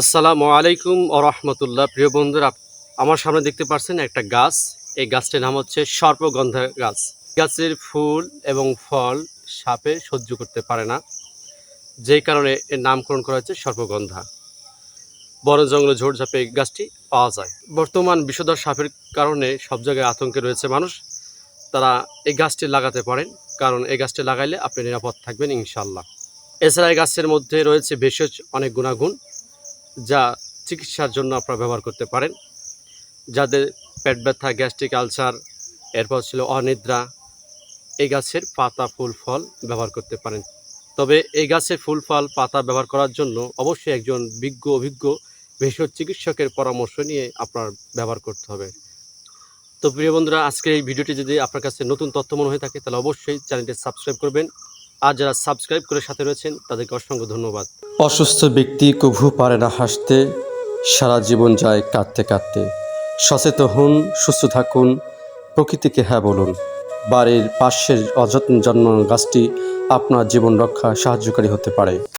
আসসালামু আলাইকুম রহমতুল্লাহ। প্রিয় বন্ধুরা, আমার সামনে দেখতে পাচ্ছেন একটা গাছ। এই গাছটির নাম হচ্ছে সর্পগন্ধা গাছ। গাছের ফুল এবং ফল সাপে সহ্য করতে পারে না। যেই কারণে এর নামকরণ করা হয়েছে সর্পগন্ধা। বন জঙ্গলে ঝোড়ঝাপে এই গাছটি পাওয়া যায়। বর্তমান বিষধর সাপের কারণে সব জায়গায় আতঙ্কে রয়েছে মানুষ। তারা এই গাছটি লাগাতে পারেন, কারণ এই গাছটি লাগাইলে আপনি নিরাপদ থাকবেন ইনশাল্লাহ এছাড়া এই গাছের মধ্যে রয়েছে ভেষজ অনেক গুণাগুণ। যা চিকিৎসার জন্য আপনারা ব্যবহার করতে পারেন। যাদের পেট ব্যথা, গ্যাস্ট্রিক আলসার, এরপর ছিল অনিদ্রা এই গাছের পাতা, ফুল, ফল ব্যবহার করতে পারেন। তবে এই গাছের ফুল, ফল, পাতা ব্যবহার করার জন্য অবশ্যই একজন বিজ্ঞ, অভিজ্ঞ ভেষজ চিকিৎসকের পরামর্শ নিয়ে আপনার ব্যবহার করতে হবে। তো প্রিয় বন্ধুরা, আজকের এই ভিডিওটি যদি আপনার কাছে নতুন তথ্য মনে হয়ে থাকে, তাহলে অবশ্যই চ্যানেলটি সাবস্ক্রাইব করবেন। আর যারা সাবস্ক্রাইব করে সাথে রয়েছেন, তাদেরকে অসংখ্য ধন্যবাদ। অসুস্থ ব্যক্তি কভু পারে না হাসতে, সারা জীবন যায় কাঁদতে কাঁদতে। সচেতন হন, সুস্থ থাকুন, প্রকৃতিকে হ্যাঁ বলুন। বাড়ির পাশের অযত্ন জন্মানো গাছটি আপনার জীবন রক্ষা সাহায্যকারী হতে পারে।